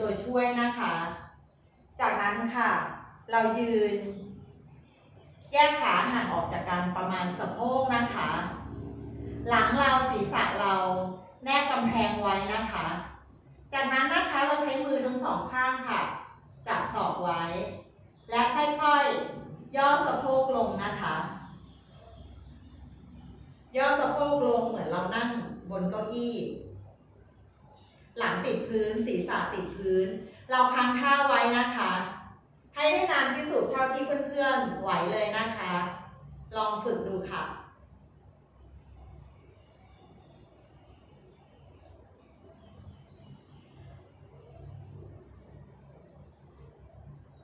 ตัวช่วยนะคะ จากนั้นค่ะ เรายืน แยกขาห่างออกจากกันประมาณสะโพกนะคะ หลังเราศีรษะเราแนบกำแพงไว้นะคะ จากนั้นนะคะเราใช้มือทั้งสองข้างค่ะ จับศอกไว้ และค่อยๆ ย่อสะโพกลงนะคะ ย่อสะโพกลงเหมือนเรานั่งบนเก้าอี้ หลังติดพื้น ศีรษะติดพื้น เราพังท่าไว้นะคะ ให้ได้นานที่สุดเท่าที่เพื่อนๆไหวเลยนะคะ ลองฝึกดูค่ะ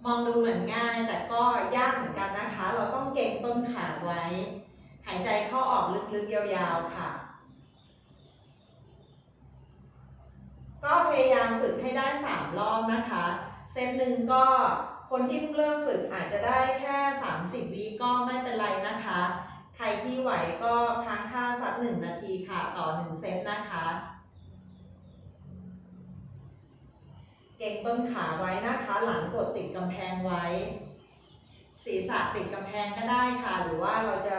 มองดูเหมือนง่ายแต่ก็ยากเหมือนกันนะคะ เราต้องเก่งต้นขาไว้ หายใจเข้าออกลึกๆยาวๆค่ะ ก็ พยายามฝึกให้ได้ 3 รอบนะคะ เซตหนึ่งก็คนที่เพิ่งเริ่มฝึกอาจจะได้แค่ 30วิก็ไม่เป็นไรนะคะ ใครที่ไหวก็ค้างท่าสักหนึ่งนาทีค่ะต่อ 1 เซตนะคะ เก่งต้นขาไว้นะคะ หลังกดติดกำแพงไว้ ศีรษะติดกำแพงก็ได้ค่ะ หรือว่าเราจะ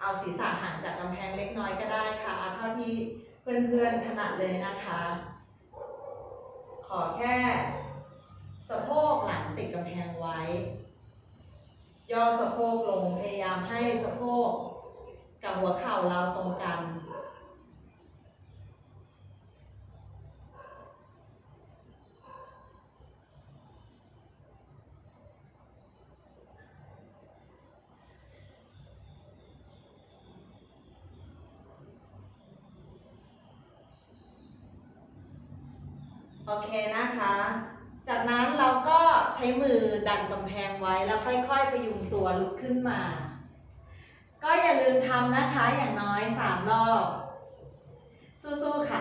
เอาศีรษะห่างจากกำแพงเล็กน้อยก็ได้ค่ะเอาเท่าที่เพื่อนๆถนัดเลยนะคะ อแค่สะโพกหลังติดกำแพงไว้ ย่อสะโพกลงพยายามให้สะโพกกับหัวเข่าเราตรงกัน อเคนะคะ จากนั้นเราก็ใช้มือดันกำแพงไว้แล้วค่อยๆประยุงตัวลุกขึ้นมา ก็อย่าลืมทำนะคะอย่างน้อย 3 รอบ สู้ๆค่ะ